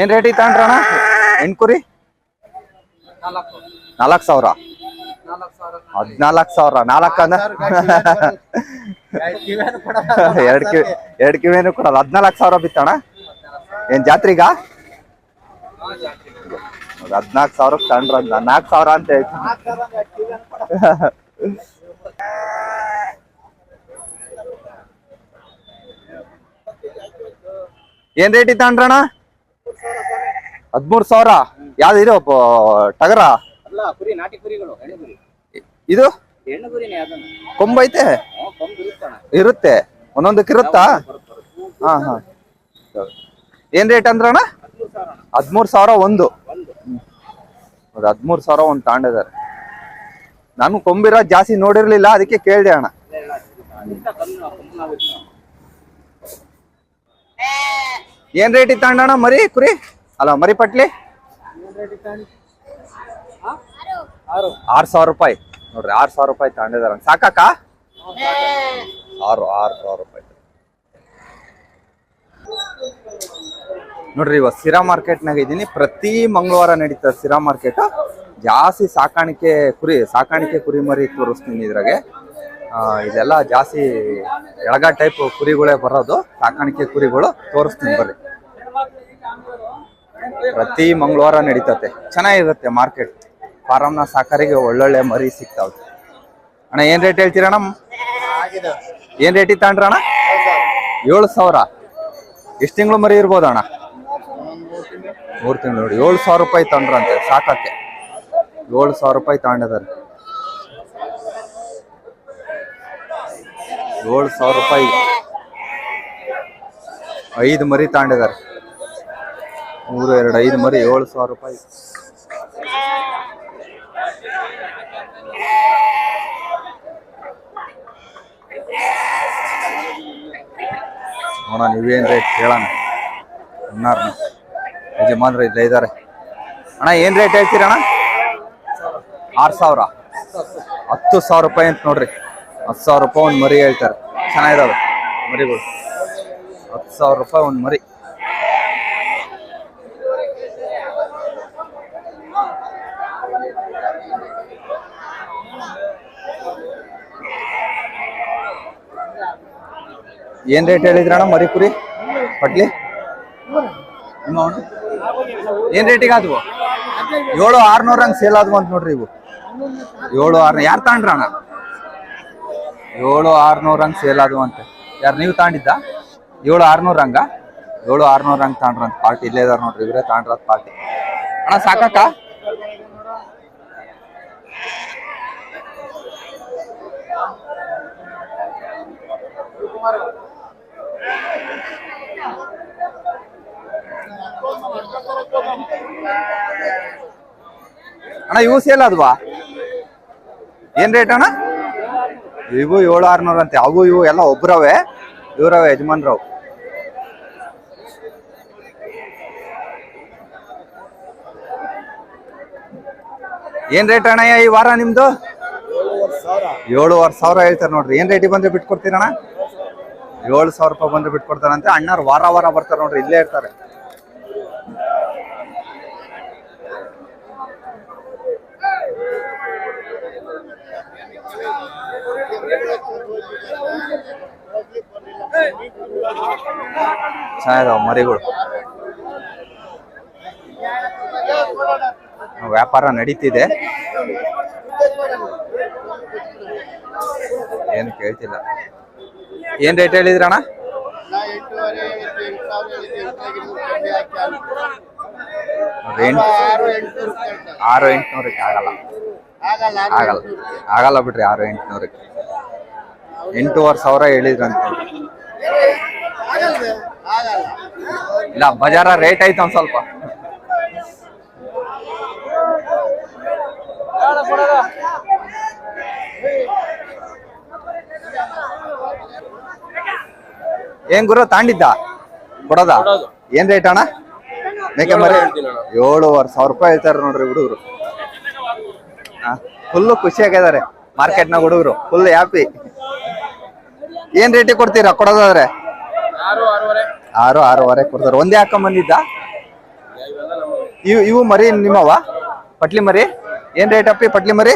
ಏನ್ ರೇಟ್ ತಗೊಂಡ್ರಣ ಎಂಟ್ಕುರಿ ನಾಲ್ಕು ಸಾವಿರ ನಾಲ್ಕು ಸಾವಿರ. ಹದಿನಾಲ್ಕು ಸಾವಿರ, ನಾಲ್ಕು ಅಂದ? ಕಿವಿ, ಎರಡ್ ಕಿವಿನೂ ಕೊಡಲ್ಲ. ಹದಿನಾಲ್ಕು ಸಾವಿರ ಬಿತ್ತಣ್ಣ? ಏನ್ ಜಾತ್ರಿಗ? ಹದಿನಾಲ್ಕು ಸಾವಿರ ತಂಡ್ರ ನಾಲ್ಕು ಸಾವಿರ ಅಂತ ಹೇಳ್ತೀನಿ. ಏನ್ ರೇಟ್ ಇತ್ತು ಅಣ್ಣ? ಹದ್ಮೂರ್ ಸಾವಿರ. ಯಾವ್ದು ಇದು ಟಗರ? ಇದು? ಕೊಂಬೈತೆ ಇರುತ್ತೆ. ಒಂದೊಂದಕ್ಕೆ ಇರುತ್ತಾ? ಹಾ ಹಾ. ಏನ್ ರೇಟ್ ಅಂದ್ರಣ ಹದ್ಮೂರ್ ಸಾವಿರ ಒಂದು. ಹೌದು ಹದ್ಮೂರ್ ಸಾವಿರ ಒಂದು ತಾಂಡಿದ್ದಾರೆ ನಾನು ಕೊಂಬಿರೋ ಜಾಸ್ತಿ ನೋಡಿರ್ಲಿಲ್ಲ ಅದಕ್ಕೆ ಕೇಳಿದೆ ಅಣ್ಣ. ಏನ್ ರೇಟ್ ಇತ್ತು ಅಣ್ಣ ಮರಿ, ಕುರಿ? ಅಲ್ಲ ಮರಿ ಪಟ್ಲಿ? ಆರ್ ಸಾವಿರ ರೂಪಾಯಿ. ನೋಡ್ರಿ, ಆರ್ ಸಾವಿರ ರೂಪಾಯಿ ತಗೊಂಡಿದಾರ ಸಾಕಾಕ? ಆರು ಆರು ಸಾವಿರ ರೂಪಾಯಿ. ನೋಡ್ರಿ ಇವತ್ತು ಸಿರಾ ಮಾರ್ಕೆಟ್ನಾಗ ಇದ್ದೀನಿ ಪ್ರತಿ ಮಂಗಳವಾರ ನಡೀತದೆ ಸಿರಾ ಮಾರ್ಕೆಟ್. ಜಾಸ್ತಿ ಸಾಕಾಣಿಕೆ ಕುರಿ ಸಾಕಾಣಿಕೆ ಕುರಿ ಮರಿ ತೋರಿಸ್ತೀನಿ ಇದ್ರಾಗೆ. ಇದೆಲ್ಲ ಜಾಸ್ತಿ ಎಳಗ ಟೈಪ್ ಕುರಿಗಳೇ ಬರೋದು. ಸಾಕಾಣಿಕೆ ಕುರಿಗಳು ತೋರಿಸ್ತೀನಿ ಬರ್ರಿ. ಪ್ರತಿ ಮಂಗಳವಾರ ನಡೀತತೆ. ಚೆನ್ನಾಗಿರುತ್ತೆ ಮಾರ್ಕೆಟ್. ಫಾರಮ್ನ ಸಾಕಾರಿಗೆ ಒಳ್ಳೊಳ್ಳೆ ಮರಿ ಸಿಗ್ತಾವೆ ಅಣ್ಣ, ಏನ್ ರೇಟ್ ಹೇಳ್ತೀರಣ್ಣ? ಏನ್ ರೇಟ್ ಇತ್ತಣ್ಣ ಅಣ್ಣ? ಏಳು ಸಾವಿರ. ಎಷ್ಟು ತಿಂಗಳು ಮರಿ ಇರ್ಬೋದು ಅಣ್ಣ? ಮೂರು ತಿಂಗಳು ನೋಡಿ. ಏಳು ಸಾವಿರ ರೂಪಾಯಿ ತಗೊಂಡ್ರಂತೆ ಸಾಕಕ್ಕೆ ಏಳು ಸಾವಿರ ರೂಪಾಯಿ ತಗೊಂಡಿದ್ದಾರೆ. ಏಳು ಸಾವಿರ ರೂಪಾಯಿ. ಐದು ಮರಿ ತಾಂಡಿದ್ದಾರೆ ಮೂರು, ಎರಡು, ಐದು ಮರಿ, ಏಳು ಸಾವಿರ ರೂಪಾಯಿ. ನೋಡೋಣ, ನೀವೇನ್ ರೇಟ್ ಕೇಳೋಣ. ಅಣ್ಣಾರ್ನ. ಯಜಮಾನ್ರು ಇಲ್ಲೇ ಇದ್ದಾರೆ. ಅಣ್ಣ, ಏನು ರೇಟ್ ಹೇಳ್ತೀರಣ್ಣ? ಆರು ಸಾವಿರ. ಹತ್ತು ಸಾವಿರ ರೂಪಾಯಿ ಅಂತ ನೋಡ್ರಿ. ಹತ್ತು ಸಾವಿರ ರೂಪಾಯಿ ಒಂದು ಮರಿ ಹೇಳ್ತಾರೆ. ಚೆನ್ನಾಗಿರೋದು. ಮರಿಗಳು. ಹತ್ತು ಸಾವಿರ ರೂಪಾಯಿ ಒಂದು ಮರಿ. ಏನ್ ರೇಟ್ ಹೇಳಿದ್ರಣ್ಣ ಮರಿ ಕುರಿ? ಪಟ್ಲಿ? ಏನ್ ರೇಟಿಗೆ ಆದ್ವು? ಏಳು ಆರ್ನೂರ ಹಂಗ್ ಸೇಲ್ ಆದ್ವು ಅಂತ ನೋಡ್ರಿ ಇವು. ಏಳು ಆರ್ನೂರ. ಯಾರು ತಗೊಂಡ್ರಣ್ಣ ಏಳು ಆರ್ನೂರು ಹಂಗ್ ಸೇಲ್ ಆದ್ವು ಅಂತ ಯಾರು, ನೀವು ತಾಂಡಿದ್ದ? ಏಳು ಆರ್ನೂರು ಹಂಗ ಏಳು ಆರ್ನೂರು ಹಂಗ್ ತಗೊಂಡ್ರ ಅಂತ ಪಾರ್ಟಿ ಇಲ್ಲೇ ಇದಾರ ನೋಡ್ರಿ, ಇವರೇ ತಾಂಡ್ರ ಪಾರ್ಟಿ. ಅಣ್ಣ ಸಾಕಾಕ ಅಣ್ಣ, ಇವು ಸೇಲ್ ಆದ್ವಾ? ಏನ್ ರೇಟ್ ಅಣ್ಣ? ಇವು ಏಳು ಆರ್ನೂರು ಅಂತೆ. ಅವು ಇವು ಎಲ್ಲ ಒಬ್ರವೇ, ಇವರವೇ ಯಜಮಾನ್ರವ್ ಏನ್ ರೇಟ್ ಅಣ್ಣಯ್ಯ ಈ ವಾರ ನಿಮ್ದು? ಏಳುವರೆ ಸಾವಿರ ಹೇಳ್ತಾರೆ ನೋಡ್ರಿ. ಏನ್ ರೇಟಿಗೆ ಬಂದ್ರೆ ಬಿಟ್ಕೊಡ್ತೀರಣ್ಣ? ಏಳು ಸಾವಿರ ರೂಪಾಯಿ ಬಂದ್ರೆ ಬಿಟ್ಕೊಡ್ತಾರಂತೆ. ಅಣ್ಣವ್ರು ವಾರ ವಾರ ಬರ್ತಾರೆ ನೋಡ್ರಿ, ಇಲ್ಲೇ ಇರ್ತಾರೆ. ಚೆನ್ನಾಗಿದಾವ ಮರಿಗಳು. ವ್ಯಾಪಾರ ನಡೀತಿದೆ. ಏನು ಕೇಳ್ತಿಲ್ಲ. ಏನ್ ರೇಟ್ ಹೇಳಿದ್ರಣ್ಣ ಆರು ಎಂಟುನೂರಕ್ಕೆ ಆಗಲ್ಲ. ಆಗಲ್ಲ. ಆಗಲ್ಲ ಬಿಡ್ರಿ, ಆರು ಎಂಟುನೂರಕ್ಕೆ. ಎಂಟೂವರೆ ಸಾವಿರ ಹೇಳಿದ್ರಂತ. ಇಲ್ಲ ಬಜಾರ ರೇಟ್ ಐತೆ ಒಂದ್ ಸ್ವಲ್ಪ. ಏನ್ ಗುರು ತಾಂಡಿದ್ದ? ಕೊಡೋದ? ಏನ್ ರೇಟ್ ಅಣ್ಣ? ಮೇಕೆ ಮರಿ ಏಳುವರೆ ಸಾವಿರ ರೂಪಾಯಿ ಹೇಳ್ತಾರೆ ನೋಡ್ರಿ ಹುಡುಗರು. ಫುಲ್ಲು ಖುಷಿ ಆಗಿದ್ದಾರೆ ಮಾರ್ಕೆಟ್ನಾಗ ಹುಡುಗರು ಫುಲ್ ಹ್ಯಾಪಿ ಏನ್ ರೇಟಿಗೆ ಕೊಡ್ತೀರಾ? ಕೊಡೋದಾದ್ರೆ? ಆರು ಆರೂವರೆ. ಆರು ಆರೂವರೆ ಕೊಡ್ತಾರೆ. ಒಂದೇ ಹಾಕೊಂಡ್ ಬಂದಿದ್ದ? ಇವು ಇವು ಮರಿ ನಿಮ್ಮವ? ಪಟ್ಲಿ ಮರಿ? ಏನ್ ರೇಟ್ ಅಪ್ಪಿ ಪಟ್ಲಿ ಮರಿ?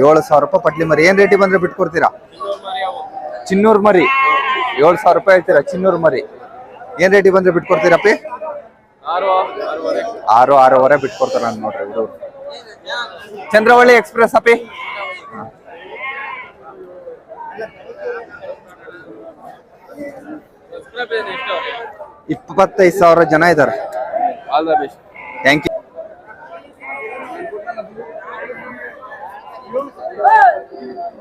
ಏಳು ಸಾವಿರ ರೂಪಾಯಿ ಪಟ್ಲಿ ಮರಿ. ಏನ್ ರೇಟಿಗೆ ಬಂದ್ರೆ ಬಿಟ್ಕೊಡ್ತೀರಾ ಚಿನ್ನೂರ್ ಮರಿ. ಏಳು ಸಾವಿರ ರೂಪಾಯಿ ಹೇಳ್ತೀರಾ? ಚಿನ್ನೂರ್ ಮರಿ. ಏನ್ ರೇಟಿಗೆ ಬಂದ್ರೆ ಬಿಟ್ಕೊಡ್ತೀರಪ್ಪಿ ಆರು ಆರೂವರೆ. ಬಿಟ್ಕೊಡ್ತಾರ ನೋಡ್ರಿ ಹುಡುಗರು. ಚಂದ್ರವಳ್ಳಿ ಎಕ್ಸ್ಪ್ರೆಸ್ ಅಪ್ಪಿ. ಇಪ್ಪತ್ತೈದು ಸಾವಿರ ಜನ ಇದ್ದಾರೆ. All the best thank you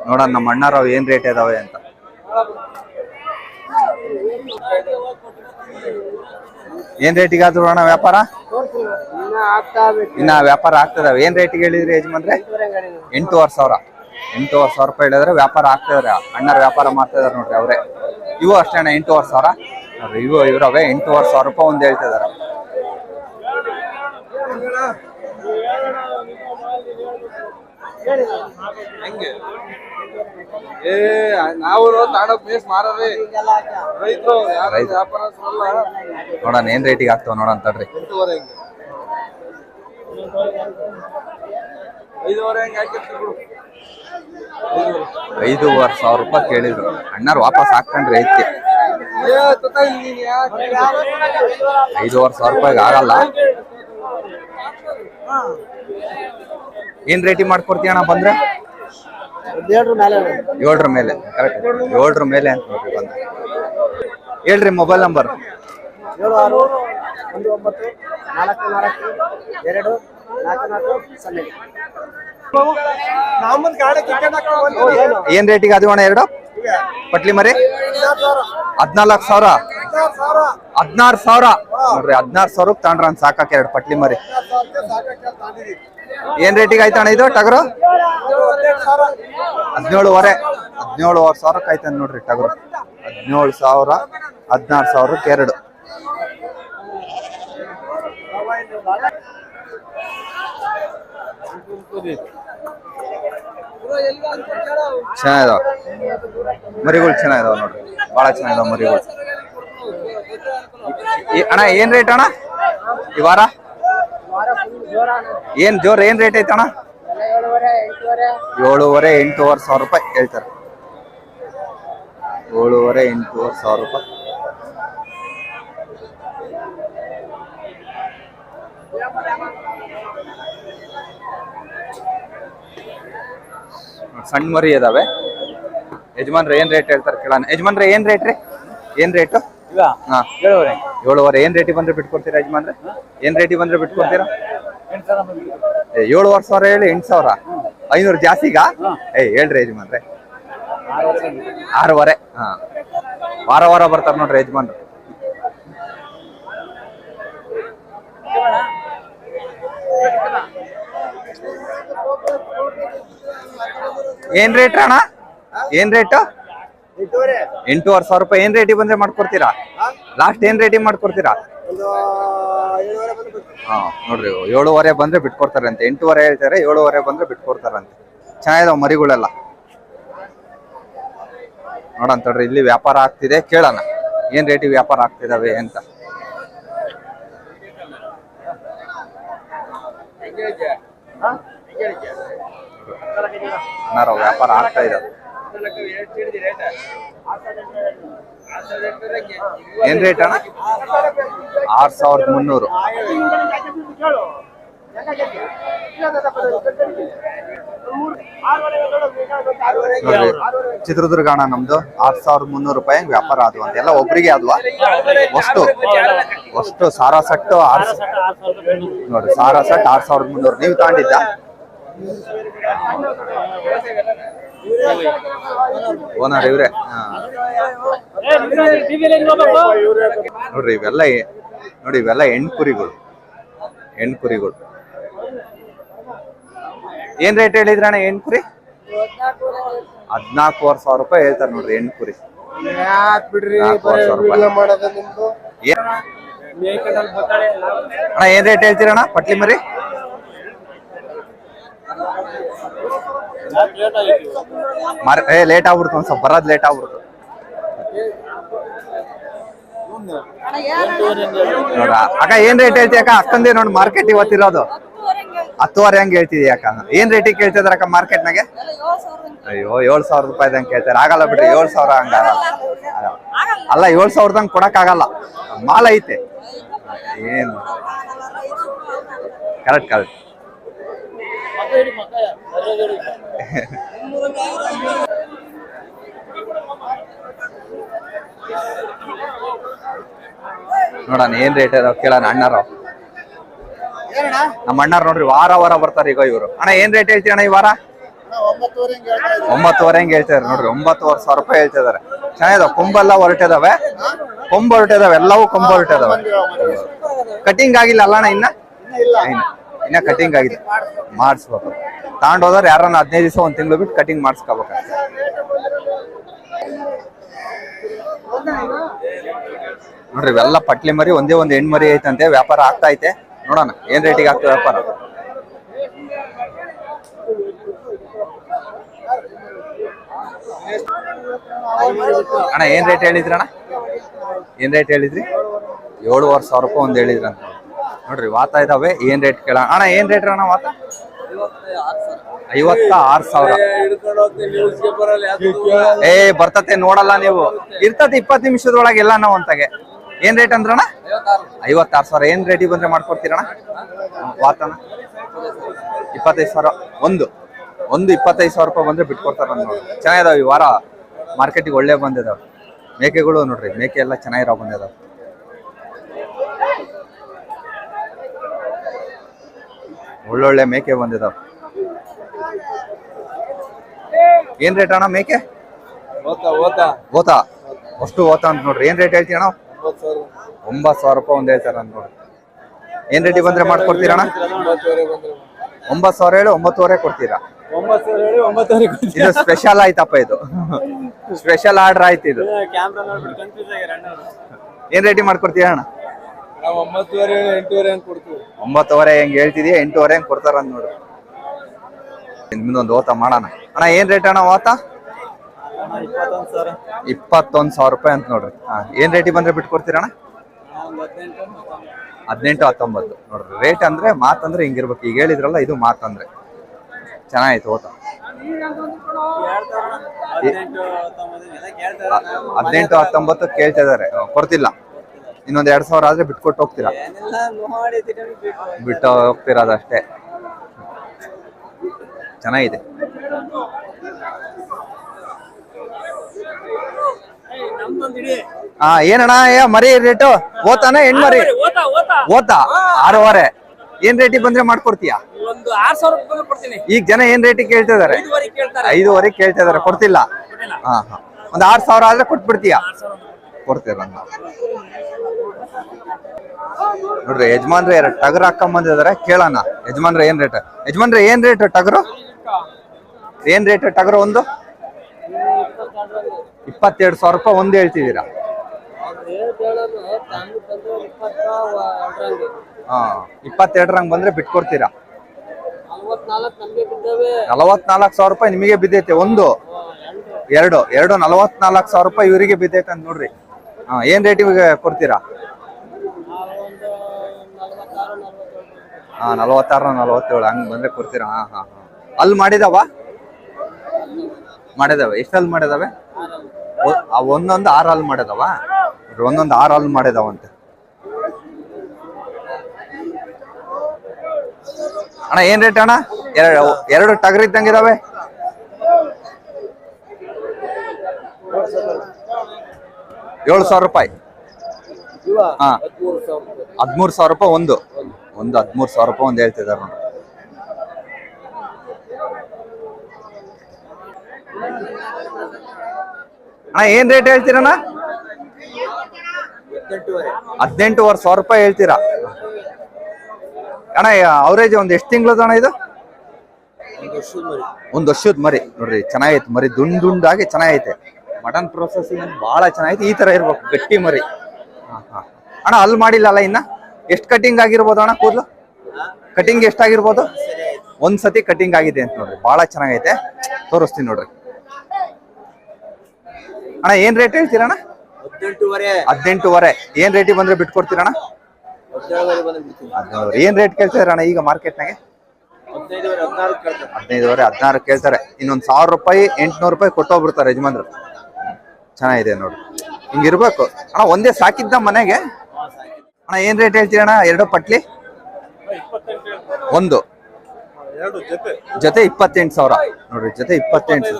ನೋಡೋಣ ನಮ್ಮ ಅಣ್ಣಾರವ್ ಏನ್ ರೇಟ್ ಇದಾವೆ ಅಂತ. ಏನ್ ರೇಟಿಗೆ ಆದ್ರೂ ಅಣ್ಣ ವ್ಯಾಪಾರ? ಇನ್ನ ವ್ಯಾಪಾರ ಆಗ್ತದಾವೆ ಏನ್ ರೇಟಿಗೆ ಹೇಳಿದ್ರಿ ಯಜಮಾನ್ರೆ? ಎಂಟೂವರೆ ಸಾವಿರ. ಎಂಟೂವರೆ ಸಾವಿರ ರೂಪಾಯಿ ಹೇಳಿದ್ರೆ ವ್ಯಾಪಾರ ಆಗ್ತಿದಾರೆ ಅಣ್ಣರ ವ್ಯಾಪಾರ ಮಾಡ್ತಾ ಇದಾರೆ ನೋಡ್ರಿ ಅವರೇ. ಇವು ಅಷ್ಟೇ ಅಣ್ಣ ಎಂಟೂವರೆ ಸಾವಿರ. ನೋಡ್ರಿ ಇವು ಇವ್ರವೆ ಎಂಟೂವರೆ ಸಾವಿರ ರೂಪಾಯಿ ಒಂದು ಹೇಳ್ತಾ ಇದಾರೆ. ಏ ನಾವು ತಾಂಡಕ್ ಬೇಸ್ ಮಾರದೆ. ರೈತರು ವ್ಯಾಪಾರ ನೋಡೋಣ ಏನ್ ರೇಟಿಗೆ ಆಗ್ತಾವ ನೋಡೋಣ ತಡ್ರಿ ಐದುವರೆ ಹೆಂಗೆ? ಹಾಕಿರ್ತೀವಿ ಐದೂವರೆ ಸಾವಿರ ರೂಪಾಯಿ ಕೇಳಿದ್ರು. ಅಣ್ಣಾರು ವಾಪಸ್ ಹಾಕೊಂಡ್ರಿ ಐತಿ. ಐದೂವರೆ ಸಾವಿರ ರೂಪಾಯಿಗೆ ಆಗಲ್ಲ. ಏನ್ ರೇಟಿ ಮಾಡ್ಕೊಡ್ತೀಯ ಅಣ್ಣ ಬಂದ್ರೆ? ಏಳ್ರ ಮೇಲೆ. ಕರೆಕ್ಟ್ ಏಳ್ರ ಮೇಲೆ ಅಂತ ನೋಡ್ರಿ ಬಂದ್ರೆ. ಹೇಳ್ರಿ ಮೊಬೈಲ್ ನಂಬರ್ ಏಳು ಆರು ಒಂದು ಒಂಬತ್ತು ನಾಲ್ಕು ನಾಲ್ಕು ಎರಡು ನಾಲ್ಕು ನಾಲ್ಕು ಸೊನ್ನೆ. ಏನ್ ರೇಟಿಗೆ ಅದು ಅಣ್ಣ ಎರಡು? ಪಟ್ಲಿ ಮರಿ? ಹದ್ನಾಲ್ಕು ಸಾವಿರ. ಹದ್ನಾರು ಸಾವಿರ. ನೋಡ್ರಿ, ಹದ್ನಾರು ಸಾವಿರಕ್ಕೆ ತಗೊಂಡ್ರ ಸಾಕಾಕ ಎರಡು ಪಟ್ಲಿ ಮರಿ. ಏನ್ ರೇಟಿಗೆ ಆಯ್ತಾ ಅಣ್ಣ ಇದು, ಟಗರು? ಹದಿನೇಳುವರೆ. ಹದಿನೇಳುವರೆ ಸಾವಿರಕ್ಕೆ ಆಯ್ತಾನೆ ನೋಡ್ರಿ, ಟಗರು. ಹದಿನೇಳು ಸಾವಿರ, ಹದಿನಾರು ಸಾವಿರಕ್ಕೆ ಎರಡು. ಚೆನ್ನಾಗಿದಾವ. ಮರಿಗಳು ಚೆನ್ನಾಗಿದಾವ ನೋಡ್ರಿ. ಬಹಳ ಚೆನ್ನಾಗಿದಾವ ಮರಿಗಳು. ಅಣ್ಣ, ಏನ್ ರೇಟ್ ಅಣ್ಣ? ಈ ವಾರ? ಏನ್ ಜೋರ್, ಏನ್ ರೇಟ್ ಐತಣ್ಣ? ಏಳುವರೆ ಎಂಟುವರೆ ಸಾವಿರ ರೂಪಾಯಿ ಹೇಳ್ತಾರೆ. ಏಳುವರೆ ಎಂಟೂವರೆ ಸಾವಿರ ರೂಪಾಯಿ. ಸಣ್ಣ ಮರಿ ಇದಾವೆ. ಯಜಮಾನ್ರೆ ಏನ್ ರೇಟ್ ಹೇಳ್ತಾರೆ ಕೇಳೋಣ. ಯಜಮಾನ್ರೆ ಏನ್ ರೇಟ್ ರೀ? ಏನ್ ರೇಟ್ ಹಾ. ಏಳುವರೆ. ಏಳುವರೆ ಏನ್ ರೇಟಿ ಬಂದ್ರೆ ಬಿಟ್ಕೊಡ್ತೀರಾ ಯಜಮಾನ್ರೆ? ಏನ್ ರೇಟಿ ಬಂದ್ರೆ ಬಿಟ್ಕೊಡ್ತೀರಾ? ಏಳುವರೆ ಸಾವಿರ ಹೇಳಿ ಎಂಟು ಸಾವಿರ. ಐನೂರು ಜಾಸ್ತಿಗಾ ಏ ಹೇಳ್ರಿ ಯಜಮಾನ್ರೆ. ಆರೂವರೆ ಹಾ. ವಾರ ವಾರ ಬರ್ತಾರ ನೋಡ್ರಿ ಯಜಮಾನ್ರು. ಏನ್ ರೇಟ್ ಅಣ್ಣ? ಏನ್ ರೇಟ್ ಎಂಟುವರೆ ಸಾವಿರ ರೂಪಾಯಿ. ಏನ್ ರೇಟಿಗೆ ಬಂದ್ರೆ ಮಾಡ್ಕೊಡ್ತೀರಾ? ಲಾಸ್ಟ್ ಏನ್ ರೇಟಿಗೆ ಮಾಡ್ಕೊಡ್ತೀರಾ? ಹಾ ನೋಡ್ರಿ ಏಳುವರೆ ಬಂದ್ರೆ ಬಿಟ್ಕೊಡ್ತಾರಂತೆ. ಎಂಟೂವರೆ ಹೇಳ್ತಾರೆ ಏಳುವರೆ ಬಂದ್ರೆ ಬಿಟ್ಕೊಡ್ತಾರಂತೆ. ಚೆನ್ನಾಗಿದಾವ ಮರಿಗಳೆಲ್ಲ. ನೋಡೋಣ ತಡ್ರಿ ಇಲ್ಲಿ ವ್ಯಾಪಾರ ಆಗ್ತಿದೆ. ಕೇಳೋಣ ಏನ್ ರೇಟಿಗೆ ವ್ಯಾಪಾರ ಆಗ್ತಿದಾವೆ ಅಂತ. ಅಣ್ಣಾರ ವ್ಯಾಪಾರ ಆಗ್ತಾ ಇದೆ ಏನ್ ರೇಟ್ ಅಣ್ಣ? ಆರ್ ಸಾವಿರದ ಮುನ್ನೂರು. ಚಿತ್ರದುರ್ಗ ಅಣ್ಣ ನಮ್ದು ಆರ್ ಸಾವಿರದ ಮುನ್ನೂರು ರೂಪಾಯಿ ವ್ಯಾಪಾರ ಆದ್ವು ಅಂತ. ಎಲ್ಲ ಒಬ್ರಿಗೆ ಆದ್ವಾ? ಅಷ್ಟು ಅಷ್ಟು ಸಾರಾ ಸಟ್ಟು, ಆರ್ ನೋಡ್ರಿ, ಸಾರಾ ಆರ್ ಸಾವಿರದ ಮುನ್ನೂರು. ನೀವು ತಗೊಂಡಿದ್ದ? ಓನರ್ ಇವ್ರೆ. ನೋಡ್ರಿ ಇವೆಲ್ಲ ನೋಡಿ ಇವೆಲ್ಲ ಕುರಿಗಳು ಹೆಣ್ ಕುರಿಗಳು ಏನ್ ರೇಟ್ ಹೇಳಿದ್ರಣ್ಣ ಹೆಣ್ ಕುರಿ ಹದ್ನಾಲ್ಕೂವರೆ ಸಾವಿರ ರೂಪಾಯಿ ಹೇಳ್ತಾರೆ ನೋಡ್ರಿ ಹೆಣ್ ಕುರಿ ಅಣ್ಣ ಏನ್ ರೇಟ್ ಹೇಳ್ತೀರಣ್ಣ ಪಟ್ಲಿ ಮರಿ? ಏ ಲೇಟ್ ಆಗ್ಬಿಡ್ತು ಒಂದ್ ಸ್ವಲ್ಪ, ಬರೋದ್ ಲೇಟ್ ಆಗ್ಬಿಡ್ತು. ನೋಡ, ಅಕ್ಕ, ಏನ್ ರೇಟ್ ಹೇಳ್ತೀಯ ಅಕ್ಕ? ಅಕ್ಕಂದೇ ನೋಡಿ ಮಾರ್ಕೆಟ್ ಇವತ್ತಿರೋದು ಹತ್ತುವರೆ ಹಂಗೆ ಹೇಳ್ತಿದ್ಯಾ ಅಕ್ಕ. ಏನ್ ರೇಟಿಗೆ ಕೇಳ್ತಿದಾರ ಅಕ್ಕ ಮಾರ್ಕೆಟ್ ನಾಗೆ ಅಯ್ಯೋ, ಏಳ್ ಸಾವಿರ ರೂಪಾಯಿದಂಗೆ ಕೇಳ್ತಾರೆ. ಆಗಲ್ಲ ಬಿಡ್ರಿ, ಏಳ್ ಸಾವಿರ ಹಂಗ ಅಲ್ಲ, ಏಳ್ ಹಂಗ ಕೊಡಕ್ ಆಗಲ್ಲ ಮಾಲ್ ಐತೆ. ಏನು? ಕರೆಕ್ಟ್ ಕರೆಕ್ಟ್ ನೋಡೋಣ ಏನ್ ರೇಟ್ ಅದಾವ ಕೇಳೋಣ ಅಣ್ಣಾರು ನಮ್ಮ ಅಣ್ಣಾರ್ ನೋಡ್ರಿ ವಾರ ವಾರ ಬರ್ತಾರೆ ಈಗ ಇವರು. ಅಣ್ಣ ಏನ್ ರೇಟ್ ಹೇಳ್ತೀವಿ ಅಣ್ಣ ಈ ವಾರ? ಒಂಬತ್ತುವರೆ ಹೆಂಗ್ ಹೇಳ್ತಿದಾರೆ ನೋಡ್ರಿ ಒಂಬತ್ತುವರೆ ಸಾವಿರ ರೂಪಾಯಿ ಹೇಳ್ತಿದಾರೆ ಚೆನ್ನಾಗಿದಾವ ಕೊಂಬೆಲ್ಲ ಹೊರಟಿದಾವೆ. ಕೊಂಬು ಹೊರಟಿದಾವೆ ಎಲ್ಲವೂ ಕೊಂಬು ಹೊರಟಿದಾವೆ. ಕಟಿಂಗ್ ಆಗಿಲ್ಲ ಅಲ್ಲ ಅಣ್ಣ ಇನ್ನ ಇನ್ನ. ಇನ್ನ ಕಟಿಂಗ್ ಆಗಿದೆ. ಮಾಡಿಸ್ಬೇಕು. ತಗೊಂಡು ಹೋದ್ರೆ ಯಾರನ್ನ ಹದಿನೈದು ದಿವಸ ಒಂದು ತಿಂಗಳು ಬಿಟ್ಟು ಕಟಿಂಗ್ ಮಾಡಿಸ್ಕೋಬೇಕು ನೋಡ್ರಿ, ಇವೆಲ್ಲ ಪಟ್ಲಿ ಮರಿ, ಒಂದೇ ಒಂದು ಹೆಣ್ಮರಿ ಐತಂತೆ, ವ್ಯಾಪಾರ ಆಗ್ತಾ ಐತೆ. ನೋಡೋಣ, ಏನ್ ರೇಟಿಗೆ ಆಗ್ತದೆ ವ್ಯಾಪಾರ? ಅಣ್ಣ, ಏನ್ ರೇಟ್ ಹೇಳಿದ್ರಣ್ಣ ಏನ್ ರೇಟ್ ಹೇಳಿದ್ರಿ? ಏಳುವರೆ ಸಾವಿರ ರೂಪಾಯಿ ಒಂದು ಹೇಳಿದ್ರಂತ. ನೋಡ್ರಿ, ವಾತ ಇದಾವೆ. ಏನ್ ರೇಟ್ ಕೇಳ ಅಣ್ಣ, ಏನ್ ರೇಟ್ ಅಣ್ಣ ವಾತ? ಐವತ್ತ ಆರ್ ಸಾವಿರ. ಏ, ಬರ್ತತೆ ನೋಡಲ್ಲ ನೀವು. ಇರ್ತತಿ ಇಪ್ಪತ್ ನಿಮಿಷದೊಳಗೆ ಎಲ್ಲ ನಾವು ಅಂತಾಗೆ. ಏನ್ ರೇಟ್ ಅಂದ್ರಣ ಐವತ್ತಾರು ಸಾವಿರ. ಏನ್ ರೇಟಿಗೆ ಬಂದ್ರೆ ಮಾಡ್ಕೊಡ್ತೀರಣ ವಾತನ? ಇಪ್ಪತ್ತೈದು ಸಾವಿರ. ಒಂದು. ಒಂದು ಇಪ್ಪತ್ತೈದು ಸಾವಿರ ರೂಪಾಯಿ ಬಂದ್ರೆ ಬಿಟ್ಕೊಡ್ತಾರ ನೋಡಿ ಚೆನ್ನಾಗಿದಾವೆ ಈ ವಾರ. ಮಾರ್ಕೆಟಿಗೆ ಒಳ್ಳೆ ಬಂದಿದಾವೆ. ಮೇಕೆಗಳು ನೋಡ್ರಿ, ಮೇಕೆ ಎಲ್ಲ ಚೆನ್ನಾಗಿರೋ ಬಂದಿದಾವೆ. ಒಳ್ಳೊಳ್ಳೆ ಮೇಕೆ ಬಂದಿದಾವೆ. ಏನ್ ರೇಟ್ ಅಣ್ಣ ಮೇಕೆ? ಓತಾ ಅಷ್ಟು ಓತಾ ಅಂತ ನೋಡ್ರಿ. ಏನ್ ರೇಟ್ ಹೇಳ್ತೀಯ ಅಣ್ಣ? ಒಂಬತ್ತು ಸಾವಿರ. ರೂಪಾಯಿ ಒಂದ್ ಹೇಳ್ತಾರ ಅಂತ ನೋಡ್ರಿ. ಏನ್ ರೇಟಿ ಬಂದ್ರೆ ಮಾಡ್ಕೊಡ್ತೀರ ಅಣ್ಣ? ಒಂಬತ್ತು ಸಾವಿರ ಹೇಳಿ ಒಂಬತ್ತುವರೆ ಕೊಡ್ತೀರಾ? ಇದು ಸ್ಪೆಷಲ್ ಆಯ್ತಪ್ಪ ಇದು. ಸ್ಪೆಷಲ್ ಆರ್ಡರ್ ಆಯ್ತು ಇದು. ಏನ್ ರೇಟಿ ಮಾಡ್ಕೊಡ್ತೀರಾ ಅಣ್ಣ? ನಾವು ಒಂಬತ್ತುವರೆ ಎಂಟೂವರೆ ಅಂತ ಕೊಡ್ತೀವಿ. ಒಂಬತ್ತುವರೆ ಹೆಂಗ್ ಹೇಳ್ತಿದೀಯ? ಎಂಟೂವರೆ ಹೆಂಗ್ ಕೊಡ್ತಾರ ಅಂತ ನೋಡ್ರಿ ನಿಮ್ದೊಂದು ಓತ ಮಾಡೋಣ. ಅಣ್ಣ ಏನ್ ರೇಟ್ ಅಣ್ಣ ಓತ? ಇಪ್ಪತ್ತೊಂದು ಸಾವಿರ ಇಪ್ಪತ್ತೊಂದ್ ಸಾವಿರ ರೂಪಾಯಿ ಅಂತ ನೋಡ್ರಿ. ಹಾ ಏನ್ ರೇಟಿಗೆ ಬಂದ್ರೆ ಬಿಟ್ಕೊಡ್ತೀರಣ್ಣ ಒಂದು ಹದಿನೆಂಟು ಹದಿನೆಂಟು ಹತ್ತೊಂಬತ್ತು. ನೋಡ್ರಿ ರೇಟ್ ಅಂದ್ರೆ ಮಾತಂದ್ರೆ ಹಿಂಗಿರ್ಬೇಕು. ಈಗ ಹೇಳಿದ್ರಲ್ಲ ಇದು ಮಾತಂದ್ರೆ ಚೆನ್ನಾಯ್ತು ಓತ. ಹದಿನೆಂಟು ಹತ್ತೊಂಬತ್ತು ಕೇಳ್ತಾ ಇದಾರೆ. ಕೊಡ್ತಿಲ್ಲ. ಇನ್ನೊಂದ್ ಎರಡ್ ಸಾವಿರ ಆದ್ರೆ ಬಿಟ್ಕೊಟ್ಟು ಹೋಗ್ತೀರಾ? ಬಿಟ್ಟು ಹೋಗ್ತೀರಾ ಅದಷ್ಟೇ ಚೆನ್ನಾಗಿದೆ. ಹಾ ಏನಣ್ಣ ಏ ಮರಿ ರೇಟು ಓತಾನ ಹೆಣ್ ಮರಿ? ಓತಾ ಆರೂವರೆ. ಏನ್ ರೇಟಿಗೆ ಬಂದ್ರೆ ಮಾಡ್ಕೊಡ್ತೀಯಾ? ಈಗ ಜನ ಏನ್ ರೇಟಿಗೆ ಕೇಳ್ತಾ ಇದಾರೆ? ಐದುವರೆ ಕೇಳ್ತಾ ಇದಾರೆ. ಕೊಡ್ತಿಲ್ಲ? ಹಾ ಹಾ ಒಂದ್ ಆರ್ ಸಾವಿರ ಆದ್ರೆ ಕೊಟ್ಬಿಡ್ತೀಯಾ? ಕೊಡ್ತೀರ ನೋಡ್ರಿ, ಯಜಮಾನ್ರೆ ಯಾರ ಟಗರ್ ಹಾಕೊಂಡ್ ಬಂದಿದಾರೆ, ಕೇಳೋಣ. ಯಜಮಾನ್ರೆ ಏನ್ ರೇಟ್ ಯಜಮಾನ್ರೆ ಏನ್ ರೇಟ್ ಟಗರು? ಏನ್ ರೇಟ್ ಟಗರು ಒಂದು? ಇಪ್ಪತ್ತೆರಡು ಸಾವಿರ ರೂಪಾಯಿ ಒಂದು ಹೇಳ್ತಿದ್ದೀರಾ? ಹಾ ಇಪ್ಪತ್ತೆರಡರಂಗ್ ಬಂದ್ರೆ ಬಿಟ್ಕೊಡ್ತೀರಾ? ನಲವತ್ನಾಲ್ಕು ಸಾವಿರ ರೂಪಾಯಿ ನಿಮಗೆ ಬಿದ್ದೈತೆ, ಒಂದು. ಎರಡು ಎರಡು ನಲವತ್ನಾಲ್ಕು ಸಾವಿರ ರೂಪಾಯಿ ಇವರಿಗೆ ಬಿದ್ದೈತೆ ಅಂತ ನೋಡ್ರಿ. ಏನ್ ರೇಟಿಗೆ ಕೊಡ್ತೀರಾ? ಹಾ, ನಲವತ್ತಾರು, ನಲವತ್ತೇಳು, ಹಂಗ್ ಬಂದ್ರೆ ಕೊಡ್ತೀರಾ? ಹಾ ಹಾ ಹಾ. ಅಲ್ಲಿ ಮಾಡಿದಾವ? ಮಾಡಿದಾವೆ. ಎಷ್ಟಲ್ಲಿ ಮಾಡಿದಾವೆ? ಒಂದೊಂದು ಆರು ಅಲ್ಲಿ ಮಾಡಿದವ? ಒಂದೊಂದು ಆರು ಅಲ್ಲಿ ಮಾಡಿದಾವಂತೆ. ಅಣ್ಣ, ಏನ್ ರೇಟ್ ಅಣ್ಣ? ಎರಡು ಎರಡು ಟಗರ್ ಇದ್ದಂಗಿದಾವೆ ಏಳು ಸಾವಿರ ರೂಪಾಯಿ. ಹಾ. ಹದಿಮೂರು ಸಾವಿರ ರೂಪಾಯಿ. ಒಂದು. ಒಂದು ಹದಿಮೂರು ಸಾವಿರ ರೂಪಾಯಿ ಒಂದು ಹೇಳ್ತಿದ್ದಾರೆ ನೋಡಿ. ಅಣ್ಣ ಏನ್ ರೇಟ್ ಹೇಳ್ತೀರಣ್ಣ? ಹದಿನೆಂಟುವರೆ. ಸಾವಿರ ರೂಪಾಯಿ ಹೇಳ್ತೀರಾ? ಅಣ್ಣ ಅವರೇಜ್ ಒಂದ್ ಎಷ್ಟು ತಿಂಗಳದ ಅಣ್ಣ ಇದು? ಒಂದ್ ವರ್ಷದ ಮರಿ. ನೋಡ್ರಿ ಚೆನ್ನಾಗೈತೆ ಮರಿ. ದುಂಡ್ ದುಂಡಾಗಿ ಚೆನ್ನಾಗೈತೆ. ಮಟನ್ ಪ್ರೊಸೆಸಿಂಗ್ ಬಹಳ ಚೆನ್ನಾಗಿತ್ತು ಈ ತರ ಇರ್ಬೇಕು ಗಟ್ಟಿ ಮರಿ. ಹಾ, ಹಾ. ಅಣ್ಣ ಅಲ್ಲಿ ಮಾಡಿಲ್ಲಲ್ಲ ಇನ್ನ? ಎಷ್ಟು ಕಟಿಂಗ್ ಆಗಿರ್ಬೋದು ಅಣ್ಣ ಕೂದಲು? ಕಟಿಂಗ್ ಎಷ್ಟಾಗಿರ್ಬೋದು ಒಂದ್ ಸತಿ ಕಟಿಂಗ್ ಆಗಿದೆ ಅಂತ ನೋಡ್ರಿ ಬಹಳ ಚೆನ್ನಾಗೈತೆ. ತೋರಿಸ್ತೀನಿ ನೋಡ್ರಿ. ಅಣ್ಣ ಏನ್ ರೇಟ್ ಹೇಳ್ತೀರಣ್ಣ ಹದಿನೆಂಟುವರೆ. ಏನ್ ರೇಟಿಗೆ ಬಂದ್ರೆ ಬಿಟ್ಕೊಡ್ತೀರಣ್ಣ ಏನ್ ರೇಟ್ ಕೇಳ್ತಿದಾರಣ್ಣ ಈಗ ಮಾರ್ಕೆಟ್ನಾಗೆ ಹದಿನೈದುವರೆ ಹದಿನಾರು ಕೇಳ್ತಾರೆ. ಇನ್ನೊಂದ್ ಸಾವಿರ ರೂಪಾಯಿ ಎಂಟ್ನೂರು ರೂಪಾಯಿ ಕೊಟ್ಟೋಗ್ಬಿಡ್ತಾರೆ ಯಜಮಾನ್ರು. ಚೆನ್ನಾಗಿದೆ ನೋಡಿ. ಹಿಂಗಿರ್ಬೇಕು ಅಣ್ಣ, ಒಂದೇ ಸಾಕಿದ್ದ ಮನೆಗೆ? ಅಣ್ಣ, ಏನ್ ರೇಟ್ ಹೇಳ್ತೀರಣ್ಣ ಎರಡು ಪಟ್ಲಿ? ಒಂದು. ಜೊತೆ ಇಪ್ಪತ್ತೆಂಟು ಸಾವಿರ. ನೋಡ್ರಿ, ಜೊತೆ ಇಪ್ಪತ್ತೆಂಟು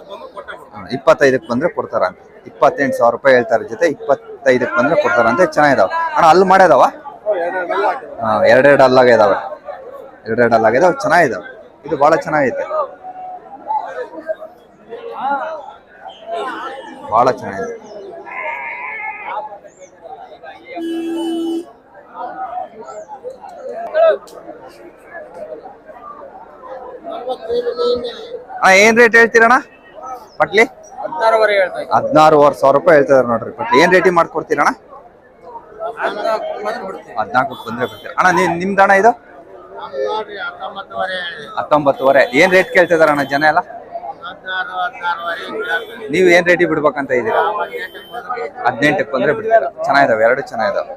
ಇಪ್ಪತ್ತೈದಕ್ಕೆ ಬಂದ್ರೆ ಕೊಡ್ತಾರ ಅಂತ. ಇಪ್ಪತ್ತೆಂಟು ಸಾವಿರ ರೂಪಾಯಿ ಹೇಳ್ತಾರೆ, ಜೊತೆ ಇಪ್ಪತ್ತೈದಕ್ಕೆ ಬಂದ್ರೆ ಕೊಡ್ತಾರ ಅಂತ ಚೆನ್ನಾಗಿದಾವ. ಅಣ್ಣ ಅಲ್ಲಿ ಮಾಡ್ಯದವ? ಎರಡೆರಡು ಅಲ್ಲಾಗ ಇದಾವೆ. ಎರಡೆರಡು ಅಲ್ಲಾಗ ಇದಾವೆ, ಚೆನ್ನಾಗಿದಾವೆ. ಇದು ಬಹಳ ಚೆನ್ನಾಗೈತೆ. ಬಹಳ ಚೆನ್ನಾಗಿದೆ. ಅಣ್ಣ ಏನ್ ರೇಟ್ ಹೇಳ್ತೀರಣ್ಣ? ಪಟ್ಲಿ? ಹದಿನಾರುವರೆ ಸಾವಿರ ರೂಪಾಯಿ ಹೇಳ್ತಿದಾರೆ ನೋಡ್ರಿ ಪಟ್ಲಿ. ಏನ್ ರೇಟಿಗೆ ಮಾಡ್ಕೊಡ್ತೀರಣ್ಣ? ಹದಿನಾಲ್ಕು ಬಂದ್ರೆ ಬಿಡ್ತೀರ ಅಣ್ಣ ನಿಮ್ದು ಅಣ್ಣ ಇದು? ಹತ್ತೊಂಬತ್ತುವರೆ ಏನ್ ರೇಟ್ ಕೇಳ್ತಿದಾರಣ್ಣ ಜನ ಎಲ್ಲ? ನೀವು ಏನ್ ರೇಟಿಗೆ ಬಿಡ್ಬೇಕಂತ ಇದೀರಾ ಹದಿನೆಂಟಕ್ಕೆ ಬಂದ್ರೆ ಬಿಡ್ತೀರಾ? ಚೆನ್ನಾಗಿದಾವೆ, ಎರಡು ಚೆನ್ನಾಗಿದಾವೆ.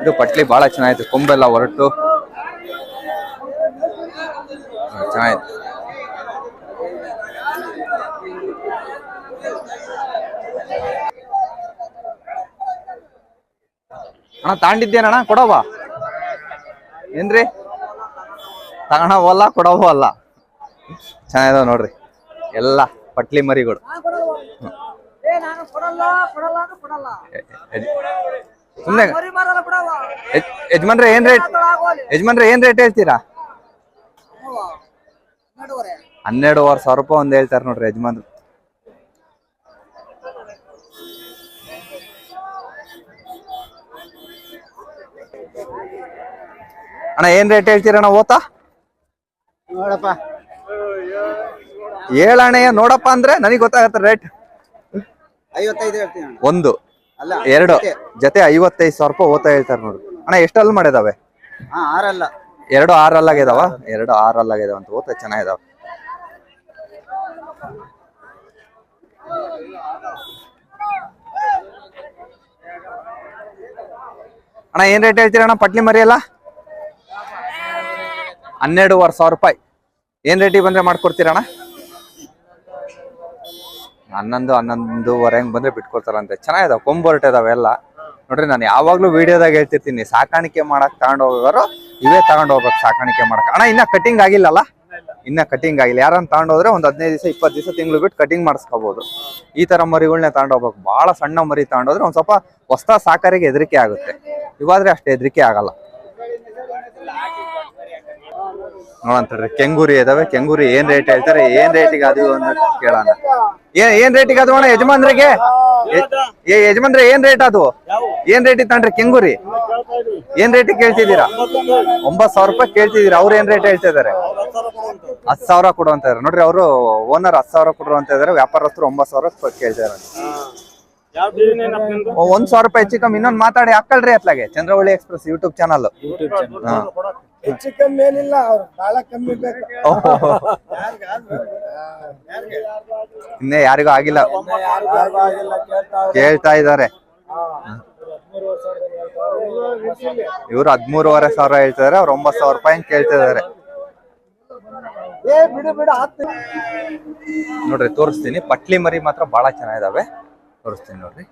ಇದು ಪಟ್ಲಿ ಬಹಳ ಚೆನ್ನಾಗಿತ್ತು, ಕೊಂಬೆಲ್ಲ ಹೊರಟು. ಚೆನ್ನಾಗಿತ್ತು. ಅಣ್ಣ, ತಾಂಡಿದ್ದೇನಣ್ಣ? ಕೊಡವ ಏನ್ರಿ? ತಗೊಳವಲ್ಲ ಕೊಡವಲ್ಲ ಚೆನ್ನಾಗಿದಾವ ನೋಡ್ರಿ. ಎಲ್ಲ ಪಟ್ಲಿ ಮರಿಗಳು. ಸುಮ್ನೆ ಯಜಮಾನ್ರೆ ಏನ್ ರೇಟ್ ಯಜಮಾನ್ರೆ ಏನ್ ರೇಟ್ ಹೇಳ್ತೀರಾ? ಹನ್ನೆರಡುವರೆ ಸಾವಿರ ರೂಪಾಯಿ ಒಂದ್ ಹೇಳ್ತಾರ ನೋಡ್ರಿ ಯಜಮಾನ್ರು. ಅಣ್ಣ ಏನ್ ರೇಟ್ ಹೇಳ್ತೀರಣ್ಣ ಓತಾ? ನೋಡಪ್ಪ. ಹೇಳಣ್ಣ ನೋಡಪ್ಪ ಅಂದ್ರೆ ನನಗೆ ಗೊತ್ತಾಗತ್ತೆ ರೇಟ್ ಐವತ್ತೈದು ಹೇಳ್ತೀನಿ ಅಣ್ಣ. ಒಂದು ಅಲ್ಲ ಎರಡು ಜೊತೆ. ಐವತ್ತೈದು ಸಾವಿರ ರೂಪಾಯಿ ಓತಾ ಹೇಳ್ತಾರೆ ನೋಡು. ಅಣ್ಣ ಎಷ್ಟಲ್ಲಿ ಮಾಡಿದಾವೆ? ಹಾ ಆರಲ್ಲ. ಎರಡು ಆರಲ್ಲಾಗಿದಾವ? ಎರಡು ಆರಲ್ಲಾಗಿದಾವ ಅಂತ ಓತ ಚೆನ್ನಾಗಿದಾವ. ಅಣ್ಣ ಏನ್ ರೇಟ್ ಹೇಳ್ತೀರಣ್ಣ ಪಟ್ಲಿ ಮರಿ ಎಲ್ಲ? ಹನ್ನೆರಡುವರೆ ಸಾವಿರ ರೂಪಾಯಿ. ಏನ್ ರೇಟಿಗೆ ಬಂದ್ರೆ ಮಾಡ್ಕೊಡ್ತೀರಣ್ಣ? ಹನ್ನೊಂದು, ಹನ್ನೊಂದುವರೆ ಹಂಗ್ ಬಂದ್ರೆ ಬಿಟ್ಕೊಡ್ತಾರಂತೆ. ಚೆನ್ನಾಗಿದಾವ, ಕೊಂಬು ಇದಾವೆ ಎಲ್ಲ. ನೋಡ್ರಿ, ನಾನು ಯಾವಾಗ್ಲೂ ವಿಡಿಯೋದಾಗ ಹೇಳ್ತಿರ್ತೀನಿ, ಸಾಕಾಣಿಕೆ ಮಾಡಕ್ ತಗೊಂಡ್ ಹೋಗೋರು ಇವೇ ತಗೊಂಡ್ ಹೋಗ್ಬೇಕು ಸಾಕಾಣಿಕೆ ಮಾಡಕ್. ಅಣ್ಣ, ಇನ್ನ ಕಟಿಂಗ್ ಆಗಿಲ್ಲಲ್ಲ? ಇನ್ನ ಕಟಿಂಗ್ ಆಗಿಲ್ಲ. ಯಾರನ್ನ ತಗೊಂಡೋದ್ರೆ ಒಂದ್ ಹದಿನೈದು ದಿವಸ, ಇಪ್ಪತ್ತು ದಿವಸ ತಿಂಗಳು ಬಿಟ್ಟು ಕಟಿಂಗ್ ಮಾಡಿಸ್ಕೋಬಹುದು ಈ ತರ ಮರಿಗಳನ್ನ ತಗೊಂಡ್ ಹೋಗ್ಬೇಕು. ಬಹಳ ಸಣ್ಣ ಮರಿ ತಗೊಂಡೋದ್ರೆ ಒಂದ್ ಸ್ವಲ್ಪ ಹೊಸ ಸಾಕಾರಿಗೆ ಹೆದರಿಕೆ ಆಗುತ್ತೆ. ಇವಾದ್ರೆ ಅಷ್ಟು ಹೆದರಿಕೆ ಆಗಲ್ಲ. ನೋಡಂತಡ್ರಿ ಕೆಂಗೂರಿ ಇದಾವೆ ಕೆಂಗೂರಿ ಏನ್ ರೇಟ್ ಹೇಳ್ತಾರೆ? ಏನ್ ರೇಟಿಗೆ ಅದು ಅಂತ ಕೇಳೋಣ. ಏನ್ ಏನ್ ರೇಟಿಗೆ ಅದು ಅಣ್ಣ ಯಜಮಾನ್ರಿಗೆ? ಏ ಯಜಮಾನ್ರೆ ಏನ್ ರೇಟ್ ಅದು? ಏನ್ ರೇಟ್ ಇತ್ತಣ್ರಿ ಕೆಂಗೂರಿ? ಏನ್ ರೇಟ್ ಕೇಳ್ತಿದ್ದೀರಾ? ಒಂಬತ್ ಸಾವಿರ ರೂಪಾಯಿ ಕೇಳ್ತಿದ್ದೀರಾ? ಅವ್ರು ಏನ್ ರೇಟ್ ಹೇಳ್ತಾ ಇದಾರೆ ಹತ್ ಸಾವಿರ ಕೊಡು ಅಂತ ಇದಾರೆ ನೋಡ್ರಿ ಅವರು ಓನರ್ ಹತ್ ಸಾವಿರ ಕೊಡು ಅಂತ ಇದಾರೆ ವ್ಯಾಪಾರಸ್ಥರು ಒಂಬತ್ ಸಾವಿರ ರೂಪಾಯಿ ಕೇಳ್ತಾ ಇದಾರೆ ಓ, ಒಂದ್ ಸಾವಿರ ರೂಪಾಯಿ ಹೆಚ್ಚು ಕಮ್ಮಿ. ಇನ್ನೊಂದ್ ಮಾತಾಡಿ. ಹಾಕಲ್ರಿ ಅತ್ಲಾಗೆ. ಚಂದ್ರವಳ್ಳಿ ಎಕ್ಸ್ಪ್ರೆಸ್ ಯೂಟ್ಯೂಬ್ ಚಾನಲ್ ಹೆಚ್ಚು ಕಮ್ಮಿ ಏನಿಲ್ಲ ಅವ್ರು ಬಹಳ ಕಮ್ಮಿ ಬೇಕು. ಇನ್ನೇ ಯಾರಿಗೂ ಆಗಿಲ್ಲ. ಯಾರಿಗೂ ಆಗಿಲ್ಲ ಕೇಳ್ತಾವ್ರೆ. ಕೇಳ್ತಾ ಇದಾರೆ ಇವ್ರು ಹದ್ಮೂರುವರೆ ಸಾವಿರ ಹೇಳ್ತಿದಾರೆ ಅವ್ರು ಒಂಬತ್ ಸಾವಿರ ರೂಪಾಯಿ ಹಂಗ್ ಕೇಳ್ತಾ ಇದಾರೆ ಏ ಬಿಡು ಬಿಡು ಹತ್ತು ನೋಡ್ರಿ ತೋರಿಸ್ತೀನಿ. ಪಟ್ಲಿ ಮರಿ ಮಾತ್ರ ಬಹಳ ಚೆನ್ನಾಗಿದಾವೆ. ತೋರಿಸ್ತೀನಿ ನೋಡ್ರಿ.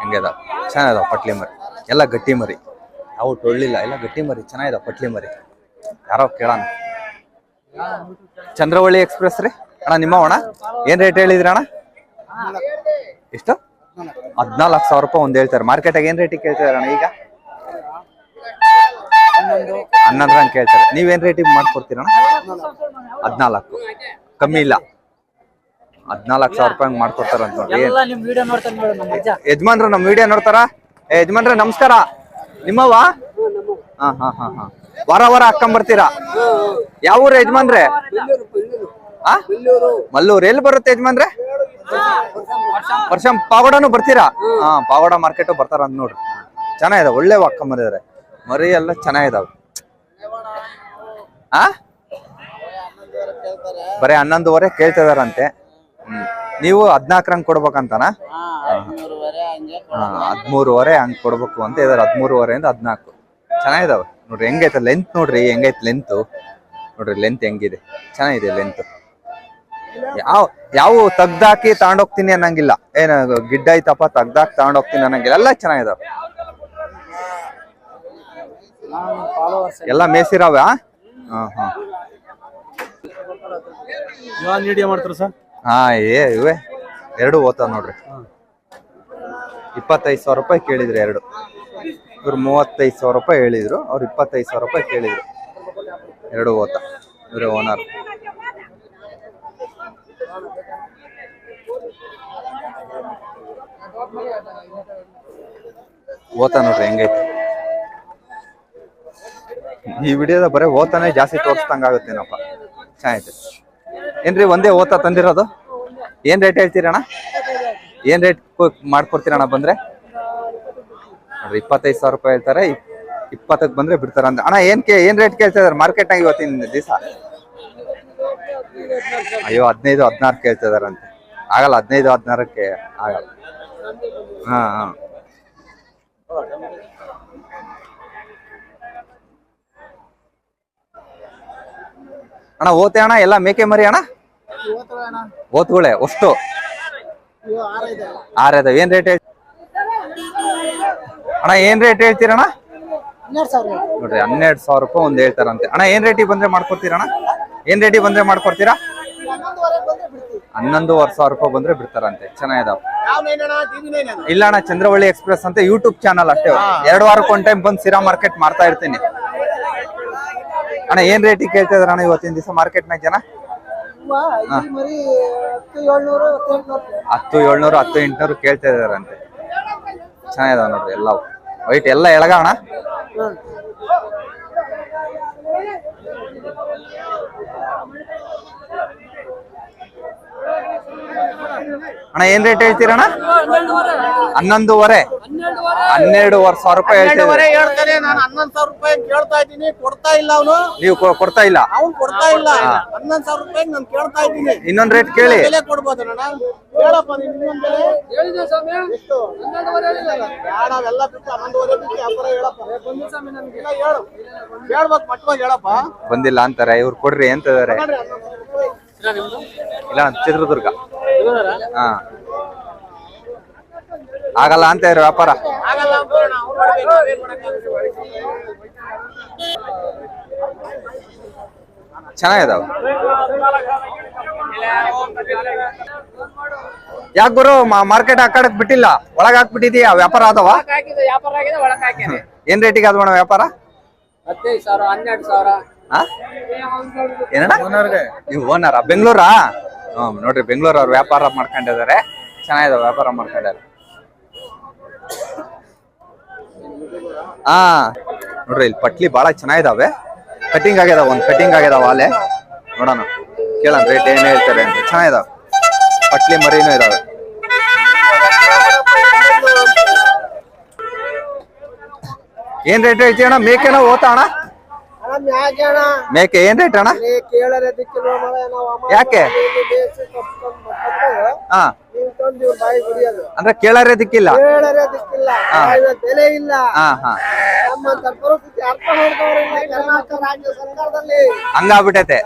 ಹೆಂಗದ ಚೆನ್ನಾಗಿದಾವೆ ಪಟ್ಲಿ ಮರಿ. ಎಲ್ಲ ಗಟ್ಟಿ ಮರಿ. ನಾವು ಟೊಳ್ಳಿಲ್ಲ ಇಲ್ಲ ಗಟ್ಟಿ ಮರಿ ಚೆನ್ನಾಗಿದೆ ಪಟ್ಲಿ ಮರಿ. ಯಾರೋ ಕೇಳೋಣ. ಚಂದ್ರವಳ್ಳಿ ಎಕ್ಸ್ಪ್ರೆಸ್ ರೀ? ಅಣ್ಣ ನಿಮ್ಮ ಅಣ್ಣ ಏನ್ ರೇಟ್ ಹೇಳಿದ್ರಿ ಅಣ್ಣ? ಎಷ್ಟು? ಹದ್ನಾಲ್ಕು ಸಾವಿರ ರೂಪಾಯಿ ಒಂದ್ ಹೇಳ್ತಾರೆ. ಮಾರ್ಕೆಟಾಗ ಏನ್ ರೇಟಿಗೆ ಕೇಳ್ತಿದಾರೆ ಅಣ್ಣ ಈಗ? ಹನ್ನೊಂದ್ರ ಹಂಗೆ ಕೇಳ್ತಾರೆ. ನೀವೇನ್ ರೇಟಿಗೆ ಮಾಡ್ಕೊಡ್ತೀರಣ್ಣ ಹದ್ನಾಲ್ಕು. ಕಮ್ಮಿ ಇಲ್ಲ. ಹದ್ನಾಲ್ಕು ಸಾವಿರ ರೂಪಾಯಿ ಮಾಡ್ಕೊಡ್ತಾರ ಅಂತ ನೋಡು. ನಮ್ಮ ಯಜಮಾನ್ರು ನಮ್ ವಿಡಿಯೋ ನೋಡ್ತಾರ? ಯಜಮಾನ್ರೆ ನಮಸ್ಕಾರ. ನಿಮ್ಮವ ಹಾ ಹಾ ಹಾ ಹಾ. ವಾರ ವಾರ ಹಾಕೊಂಡ್ ಬರ್ತೀರಾ ಯಾವ ಊರ ಯಜಮಾನ್ರೆ? ಆ? ಮಲ್ಲೂರು. ಎಲ್ಲಿ ಬರುತ್ತೆ ಯಜಮಾನ್ರೆ? ವರ್ಷ ಪಾವಗಡನು ಬರ್ತೀರಾ? ಹಾ ಪಾವಗಡ ಮಾರ್ಕೆಟ್ ಬರ್ತಾರ ಅಂತ ನೋಡ್ರಿ. ಚೆನ್ನಾಗಿದೆ, ಒಳ್ಳೆ ಹಾಕೊಂಬಂದಿದ್ದಾರೆ ಮರಿ ಎಲ್ಲ ಚೆನ್ನಾಗಿದಾವೆ. ಆ? ಬರೀ ಹನ್ನೊಂದುವರೆ ಕೇಳ್ತಿದಾರಂತೆ ನೀವು ಹದ್ನಾಕ್ರಂಗ್ ಕೊಡ್ಬೇಕಂತನಾ? ಹದ್ಮೂರುವರೆ ಹಂಗ್ ಕೊಡ್ಬೇಕು ಅಂತ ಇದಾರೆ ಹದಿಮೂರುವರೆಯಿಂದ ಹದಿನಾಲ್ಕು. ಚೆನ್ನಾಗಿದಾವೆ. ನೋಡ್ರಿ ಹೆಂಗೈತೆ ಲೆಂತ್ ನೋಡ್ರಿ ಹೆಂಗೈತೆ ಲೆಂತ್ ನೋಡ್ರಿ ಲೆಂತ್ ಹೆಂಗಿದೆ. ಚೆನ್ನಾಗಿದೆ ಲೆಂತ್ ಯಾವ ಯಾವ ತೆಗ್ದಾಕಿ ತಗೊಂಡೋಗ್ತೀನಿ ಅನ್ನಂಗಿಲ್ಲ. ಏನ ಗಿಡ್ಡ ಐತಪ್ಪ ತೆಗ್ದಾಕ್ ತಗೊಂಡೋಗ್ತೀನಿ ಅನ್ನಂಗಿಲ್ಲ. ಎಲ್ಲ ಚೆನ್ನಾಗಿದಾವೆ. ಎಲ್ಲ ಮೇಸಿರಾವ ಹಾ ಹಾ. ಹಾ ಏ ಇವೆ. ಎರಡು ಓದ್ತಾವ ನೋಡ್ರಿ. ಇಪ್ಪತ್ತೈದು ಸಾವಿರ ರೂಪಾಯಿ ಕೇಳಿದ್ರು ಎರಡು. ಇವ್ರು ಮೂವತ್ತೈದು ಸಾವಿರ ರೂಪಾಯಿ ಹೇಳಿದ್ರು, ಅವ್ರು ಇಪ್ಪತ್ತೈದು ಸಾವಿರ ರೂಪಾಯಿ ಕೇಳಿದ್ರು. ಎರಡು ಓತ, ಇವ್ರೆ ಓನರ್ ಓತ ನೋಡ್ರಿ, ಹೆಂಗೈತೆ. ಈ ವಿಡಿಯೋದ ಬರೀ ಓತಾನೆ ಜಾಸ್ತಿ ತೋರಿಸ್ದಂಗಾಗುತ್ತೇನಪ್ಪ ಚೆನ್ನಾಗೈತೆ. ಏನ್ರಿ, ಒಂದೇ ಓತ ತಂದಿರೋದು? ಏನ್ ರೇಟ್ ಹೇಳ್ತೀರಣ್ಣ? ಏನ್ ರೇಟ್ ಮಾಡ್ಕೊಡ್ತೀರಣ್ಣ ಬಂದ್ರೆ? ಇಪ್ಪತ್ತೈದು ಸಾವಿರ ರೂಪಾಯಿ ಹೇಳ್ತಾರೆ, ಇಪ್- ಇಪ್ಪತ್ತಕ್ಕೆ ಬಂದ್ರೆ ಬಿಡ್ತಾರ ಅಂತ. ಅಣ್ಣ, ಏನ್ ಕೇ ಏನ್ ರೇಟ್ ಕೇಳ್ತಾ ಇದಾರೆ ಮಾರ್ಕೆಟ್ ನಾಗ ಇವತ್ತಿನ ದಿವಸ? ಅಯ್ಯೋ, ಹದಿನೈದು, ಹದಿನಾರು ಕೇಳ್ತಾ ಇದಾರಂತೆ ಆಗಲ್ಲ, ಹದಿನೈದು, ಹದಿನಾರಕ್ಕೆ ಆಗಲ್ಲ. ಹಾ ಹಾ. ಅಣ್ಣ, ಓತೆ ಅಣ್ಣ, ಎಲ್ಲ ಮೇಕೆ ಮರಿ ಅಣ್ಣ. ಓತ್ಗಳೇ, ಅಷ್ಟು. ಆರ್ ಅದಾವ ಏನ್ ರೇಟ್ ಅಣ್ಣ ಏನ್ ರೇಟ್ ಹೇಳ್ತೀರಣ್ಣ ನೋಡ್ರಿ ಹನ್ನೆರಡು ಸಾವಿರ ರೂಪಾಯಿ ಒಂದ್ ಹೇಳ್ತಾರಂತೆ. ಅಣ್ಣ ಏನ್ ರೇಟಿಗೆ ಬಂದ್ರೆ ಮಾಡ್ಕೊಡ್ತೀರಣ್ಣ ಏನ್ ರೇಟಿಗೆ ಬಂದ್ರೆ ಮಾಡ್ಕೊಡ್ತೀರಾ? ಹನ್ನೊಂದುವರೆ ಸಾವಿರ ರೂಪಾಯಿ ಬಂದ್ರೆ ಬಿಡ್ತಾರಂತೆ. ಚೆನ್ನಾಗಿದಾವ. ಇಲ್ಲ ಅಣ್ಣ ಚಂದ್ರವಳ್ಳಿ ಎಕ್ಸ್ಪ್ರೆಸ್ ಅಂತ ಯೂಟ್ಯೂಬ್ ಚಾನಲ್ ಅಷ್ಟೇ. ಎರಡು ವಾರಕ್ಕೆ ಒಂದ್ ಟೈಮ್ ಬಂದು ಸಿರಾ ಮಾರ್ಕೆಟ್ ಮಾಡ್ತಾ ಇರ್ತೀನಿ. ಅಣ್ಣ ಏನ್ ರೇಟಿಗೆ ಕೇಳ್ತಾ ಇದ್ರಣ್ಣ ಅಣ್ಣ ಇವತ್ತಿನ ದಿವಸ ಮಾರ್ಕೆಟ್ನಾಗ ಜನ? ಹತ್ತು ಏಳ್ನೂರು ಹತ್ತು ಎಂಟ್ನೂರು ಕೇಳ್ತಾ ಇದಾರಂತೆ. ಚೆನ್ನಾಗಿದಾವ ನೋಡ್ರಿ ಎಲ್ಲ ವೈಟ್ ಎಲ್ಲ ಎಳಗ ಅಣ್ಣ ಏನ್ ರೇಟ್ ಹೇಳ್ತೀರಣ್ಣ? ಹನ್ನೊಂದುವರೆ. ಹನ್ನೆರಡುವರೆ ಸಾವಿರ ರೂಪಾಯಿ ಹೇಳ್ತಾನೆ ನಾನು ಹನ್ನೊಂದು ಸಾವಿರ ರೂಪಾಯಿ ಕೇಳ್ತಾ ಇದ್ದೀನಿ. ಕೊಡ್ತಾ ಇಲ್ಲ ಅವನು. ನೀವು ಕೊ- ಕೊಡ್ತಾ ಇಲ್ಲ? ಅವ್ನು ಕೊಡ್ತಾ ಇಲ್ಲ. ಹನ್ನೊಂದು ಸಾವಿರ ರೂಪಾಯಿ ನಾನು ಕೇಳ್ತಾ ಇದ್ದೀನಿ. ಇನ್ನೊಂದ್ ರೇಟ್ ಕೇಳಿ. ಬೆಲೆ ಕೊಡ್ಬೋದು ಅಣ್ಣ. ಹೇಳಪ್ಪ ನೀನು ಇನ್ನೊಂದು ಬೆಲೆ. ಎಷ್ಟು? ಬೇಡ ಅವೆಲ್ಲ ಬಿಟ್ಟು ಹನ್ನೊಂದುವರೆ ಬಿಟ್ಟು ವ್ಯಾಪಾರ ಹೇಳಪ್ಪ? ಇಲ್ಲ, ಹೇಳು. ಹೇಳ್ಬೇಕು ಮಟ್ವಾಗಿ ಹೇಳಪ್ಪ. ಬಂದಿಲ್ಲ ಅಂತಾರೆ ಇವ್ರು ಕೊಡ್ರಿ ಅಂತಿದ್ದಾರೆ. ನೋಡ್ರಿ ಹನ್ನೊಂದು ರೂಪಾಯಿ. ಇಲ್ಲ ಚಿತ್ರದುರ್ಗ. ಹಾ. ಆಗಲ್ಲ ಅಂತ ಇರೋ ವ್ಯಾಪಾರ. ಆಗಲ್ಲ ಅಂದ್ಬಿಡೋಣ, ಅವ್ನು ಮಾಡ್ಬೇಕು, ಏನ್ ಮಾಡಕ್ಕಾಗುತ್ತೆ? ಚೆನ್ನಾಗಿದಾವ. ಯಾಕೆ ಗುರು ಮಾರ್ಕೆಟ್ ಹಾಕಡಕ್ ಬಿಟ್ಟಿಲ್ಲ? ಒಳಗ್ ಹಾಕ್ಬಿಟ್ಟಿದೀಯಾ? ವ್ಯಾಪಾರ ಆದವ? ಹಾಕಿದೆ ವ್ಯಾಪಾರ ಆಗಿದೆ ಒಳಕ್ ಹಾಕಿದೆ ಏನ್ ರೇಟಿಗೆ ಆದವಣ ವ್ಯಾಪಾರ? ಹದಿನೈದು ಸಾವಿರ ಹನ್ನೆರಡು ಸಾವಿರ. ಆ? ಏನಣ್ಣ? ನೀವು ಓನರ? ಬೆಂಗಳೂರಾ? ಹ್ಮ್ ನೋಡ್ರಿ ಬೆಂಗಳೂರು ಅವ್ರು ವ್ಯಾಪಾರ ಮಾಡ್ಕೊಂಡಿದ್ದಾರೆ. ಚೆನ್ನಾಗಿದೆ ವ್ಯಾಪಾರ ಮಾಡ್ಕೊಂಡಾರೆ ಹಾ ನೋಡ್ರಿ ಇಲ್ಲಿ ಪಟ್ಲಿ ಬಹಳ ಚೆನ್ನಾಗಿದಾವೆ. ಕಟಿಂಗ್ ಆಗ್ಯದಾವ ಒಂದ್ ಕಟಿಂಗ್ ಆಗ್ಯದಾವ ನೋಡೋಣ. ಕೇಳೋಣ ರೇಟ್ ಏನ್ ಹೇಳ್ತಾರೆ ಅಂತ. ಚೆನ್ನಾಗಿದಾವ. ಪಟ್ಲಿ ಮರಿನೂ ಇದಾವೆ. ಏನ್ ರೇಟ್ ಹೇಳ್ತೀಯ ಅಣ್ಣ ಮೇಕೆನ ಓತಾ ಅಣ್ಣ? ಮೇಕೆ ಏನ್ ರೇಟ್ ಅಣ್ಣ? ಯಾಕೆ? ಹಾ. ಅಂದ್ರೆ ಕೇಳರೇ ದಿಕ್ಕಿಲ್ಲ? ಬೆಲೆ ಇಲ್ಲ. ಹಂಗಾಗ್ಬಿಟ್ಟೈತೆ.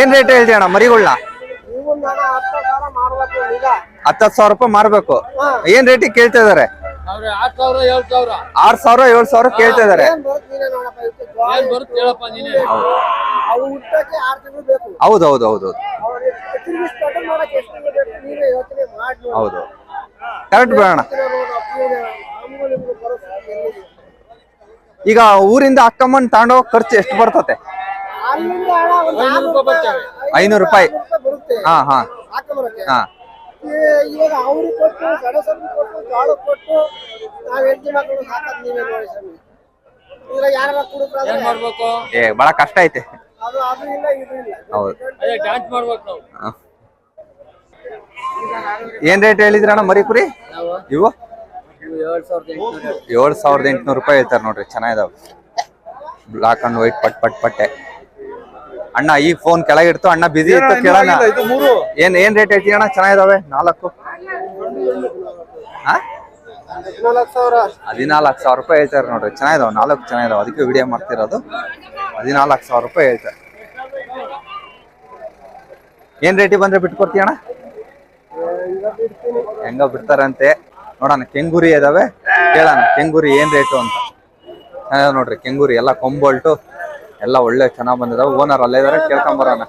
ಏನ್ ರೇಟ್ ಹೇಳ್ತೀಯ ಅಣ್ಣ ಮರಿಗಳ್ನ? ಹತ್ತು ಸಾವಿರ ರೂಪಾಯಿ ಮಾರ್ಬೇಕು. ಏನ್ ರೇಟಿಗೆ ಕೇಳ್ತಾ ಇದಾರೆ? ಆರ್ ಸಾವಿರ ಏಳ್ ಸಾವಿರ. ಕೇಳ್ತಾ ಇದಾರೆ ಹೌದು. ಹೌದು ಹೌದು ಕರೆಕ್ಟ್ ಬೇಡ? ಈಗ ಊರಿಂದ ಅಕ್ಕಮ್ಮನ್ ತಾಂಡೋ ಖರ್ಚು ಎಷ್ಟು ಬರ್ತತೆ? ಐನೂರು ರೂಪಾಯಿ ಹಾ ಹಾ. ಹಾ. ಇವಾಗ ಅವ್ರಿಗೆ ಕೊಟ್ಟು ಗಡಸರಿಗೆ ಕೊಟ್ಟು ಜೋಳ ಕೊಟ್ಟು ನಾವ್ ಹೆಂಡತಿ ಮಕ್ಕಳು ಸಾಕದ್ ನೀವೇ ನೋಡಿ ಸ್ವಾಮಿ. ಇವಾಗ ಯಾರ ಏನ್ ಕುಡುಕ್ರಾದ್ರೆ ಮಾಡ್ಬೇಕು? ಏ ಬಹಳ ಕಷ್ಟ ಐತೆ. ಅದು ಅದು ಇಲ್ಲ ಇದು ಇಲ್ಲ. ಹೌದು. ಅದೇ ಡ್ಯಾನ್ಸ್ ಮಾಡ್ಬೇಕು ನಾವು. ಹ. ಏನ್ ರೇಟ್ ಹೇಳಿದ್ರಣ್ಣ ಮರಿ ಕುರಿ ಇವು? ಏಳ್ ಸಾವಿರದ ಎಂಟುನೂರು. ರೂಪಾಯಿ ಹೇಳ್ತಾರೆ ನೋಡ್ರಿ ಚೆನ್ನಾಗಿದಾವೆ ಬ್ಲಾಕ್ ಅಂಡ್ ವೈಟ್ ಪಟ್ ಪಟ್ ಪಟ್ಟೆ. ಅಣ್ಣ ಈ ಫೋನ್ ಕೆಳಗಿಡ್ತು ಅಣ್ಣ ಬಿಸಿ ಇತ್ತು ಕೇಳೋಣ. ಇದು ಮೂರು. ಏನ್ ಏನ್ ರೇಟ್ ಐತಿ ಅಣ್ಣ? ಚೆನ್ನಾಗಿದಾವೆ? ನಾಲ್ಕು. ಹಾ? ಹದಿನಾಲ್ಕು ಸಾವಿರ. ರೂಪಾಯಿ ಹೇಳ್ತಾರೆ ನೋಡ್ರಿ. ಚೆನ್ನಾಗಿದಾವೆ ನಾಲ್ಕು ಚೆನ್ನಾಗಿದಾವೆ. ಅದಕ್ಕೆ ವಿಡಿಯೋ ಮಾಡ್ತಿರೋದು. ಹದಿನಾಲ್ಕು ಸಾವಿರ ರೂಪಾಯಿ ಹೇಳ್ತಾರೆ. ಏನ್ ರೇಟಿಗೆ ಬಂದ್ರೆ ಬಿಟ್ಕೊಡ್ತೀಯ ಅಣ್ಣ? ಹೆಂಗ ಬಿಡ್ತಾರಂತೆ. ನೋಡೋಣ ಕೆಂಗುರಿ ಇದಾವೆ. ಕೇಳೋಣ ಕೆಂಗುರಿ ಏನ್ ರೇಟು ಅಂತ. ನೋಡ್ರಿ ಕೆಂಗುರಿ ಎಲ್ಲ ಕೊಂಬೋಲ್ಟು ಎಲ್ಲ ಒಳ್ಳೆ ಚೆನ್ನಾಗ್ ಬಂದಿದಾವೆ. ಓನರ್ ಅಲ್ಲೇ ಇದಾರೆ ಕೇಳ್ಕೊಂಬರೋಣ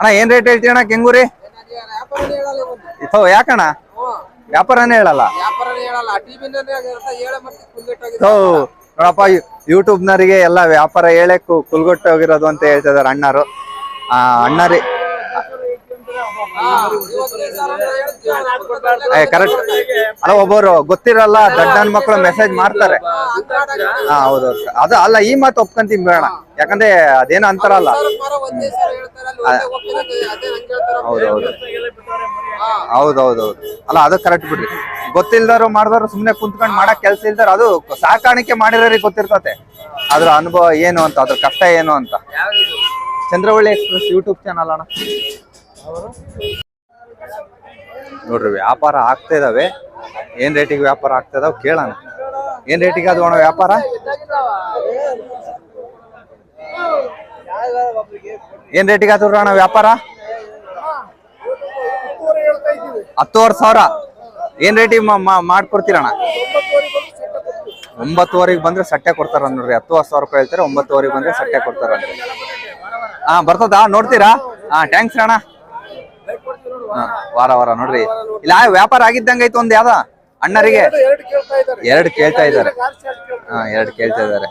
ಅಣ್ಣಾ, ಏನ್ ರೇಟ್ ಹೇಳ್ತೀಯ ಅಣ್ಣ ಕೆಂಗೂರಿ? ಥೋ ಯಾಕಣ್ಣ? ವ್ಯಾಪಾರನೇ ಹೇಳಲ್ಲ? ನೋಡಪ್ಪ ಯೂಟ್ಯೂಬ್ನವರಿಗೆ ಎಲ್ಲ ವ್ಯಾಪಾರ ಹೇಳೇ ಕುಲ್ಗೊಟ್ಟೋಗಿರೋದು ಅಂತ ಹೇಳ್ತಾ ಇದಾರೆ ಅಣ್ಣರು. ಆ, ಅಣ್ಣರಿ ಕರೆಕ್ಟ್ ಅಲ್ಲ ಒಬ್ಬರು ಗೊತ್ತಿರಲ್ಲ ದೊಡ್ಡ ಮಕ್ಕಳು ಮೆಸೇಜ್ ಮಾಡ್ತಾರೆ. ಹಾ ಹೌದು ಅದು ಅಲ್ಲ ಈ ಮಾತು ಒಪ್ಕೊಂತೀನಿ ಬೇಡ. ಯಾಕಂದ್ರೆ ಅದೇನು ಅಂತಾರಲ್ಲ. ಹೌದು ಹೌದು. ಹೌದೌದು ಅಲ್ಲ ಅದು ಕರೆಕ್ಟ್ ಬಿಡ್ರಿ. ಗೊತ್ತಿಲ್ದಾರು ಮಾಡಿದವ್ರು ಸುಮ್ನೆ ಕುಂತ್ಕೊಂಡು ಮಾಡಕ್ ಕೆಲ್ಸ ಇಲ್ದಾರ ಅದು ಸಾಕಾಣಿಕೆ ಮಾಡಿರೋರಿ ಗೊತ್ತಿರ್ತತೆ. ಅದ್ರ ಅನುಭವ ಏನು ಅಂತ ಅದ್ರ ಕಷ್ಟ ಏನು ಅಂತ. ಚಂದ್ರವಳ್ಳಿ ಎಕ್ಸ್ಪ್ರೆಸ್ ಯೂಟ್ಯೂಬ್ ಚಾನಲ್ ಅಣ್ಣ. ನೋಡ್ರಿ, ವ್ಯಾಪಾರ ಆಗ್ತಾ ಇದಾವೆ. ಏನ್ ರೇಟಿಗೆ ವ್ಯಾಪಾರ ಆಗ್ತಾ ಇದಾವೆ ಕೇಳೋಣ. ಏನ್ ರೇಟಿಗೆ ಅದು ಅಣ್ಣ ವ್ಯಾಪಾರ? ಏನ್ ರೇಟಿಗೆ ಅದು ಅಣ್ಣ ವ್ಯಾಪಾರ? ಹತ್ತುವರೆ ಸಾವಿರ. ಏನ್ ರೇಟಿಗೆ ಮಾಡ್ಕೊಡ್ತೀರಣ್ಣ ಒಂಬತ್ತುವರೆಗೆ ಬಂದ್ರೆ ಸಟ್ಟೆ ಕೊಡ್ತಾರ ನೋಡ್ರಿ. ಹತ್ತು ಸಾವಿರ ರೂಪಾಯಿ ಹೇಳ್ತಾರೆ, ಒಂಬತ್ತುವರೆಗೆ ಬಂದ್ರೆ ಸಟ್ಟೆ ಕೊಡ್ತಾರ. ಹಾ, ಬರ್ತದಾ? ನೋಡ್ತೀರಾ? ಹಾ ಟ್ಯಾಂಕ್ಸ್ ಅಣ್ಣ. ವಾರ ವಾರ ನೋಡ್ರಿ. ಇಲ್ಲ ವ್ಯಾಪಾರ ಆಗಿದ್ದಂಗೆ ಐತೆ ಒಂದ್ ಯಾವ್ದ? ಅಣ್ಣರಿಗೆ. ಎರಡು ಕೇಳ್ತಾ ಇದ್ದಾರೆ. ಎರಡು ಕೇಳ್ತಾ ಇದ್ದಾರೆ. ಹಾ ಎರಡು ಕೇಳ್ತಾ ಇದ್ದಾರೆ.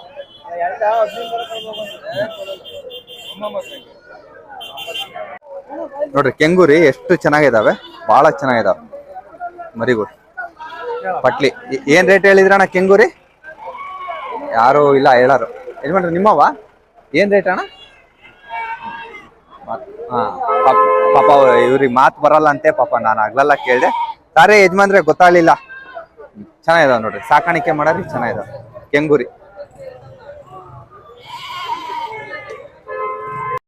ನೋಡ್ರಿ ಕೆಂಗೂರಿ ಎಷ್ಟು ಚೆನ್ನಾಗಿದಾವೆ? ಬಹಳ ಚೆನ್ನಾಗಿದಾವೆ. ಮರಿಗಳು ಪಟ್ಲಿ. ಏನ್ ರೇಟ್ ಹೇಳಿದ್ರಣ್ಣ ಕೆಂಗೂರಿ? ಯಾರು ಇಲ್ಲ ಹೇಳಾರು. ಯಜಮಾನ್ರಿ ನಿಮ್ಮವ ಏನ್ ರೇಟ್ ಅಣ್ಣ? ಪಾಪ ಇವ್ರಿಗೆ ಮಾತು ಬರಲ್ಲ ಅಂತೆ ಪಾಪ, ನಾನು ಆಗ್ಲೆಲ್ಲ ಕೇಳಿದೆ. ಸಾರೇ ಯಜಮಾನ್ರೆ, ಗೊತ್ತಾಗ್ಲಿಲ್ಲ. ಚೆನ್ನಾಗಿದಾವ ನೋಡ್ರಿ. ಸಾಕಾಣಿಕೆ ಮಾಡೋರಿ ಚೆನ್ನಾಗಿದಾವ. ಕೆಂಗೂರಿ.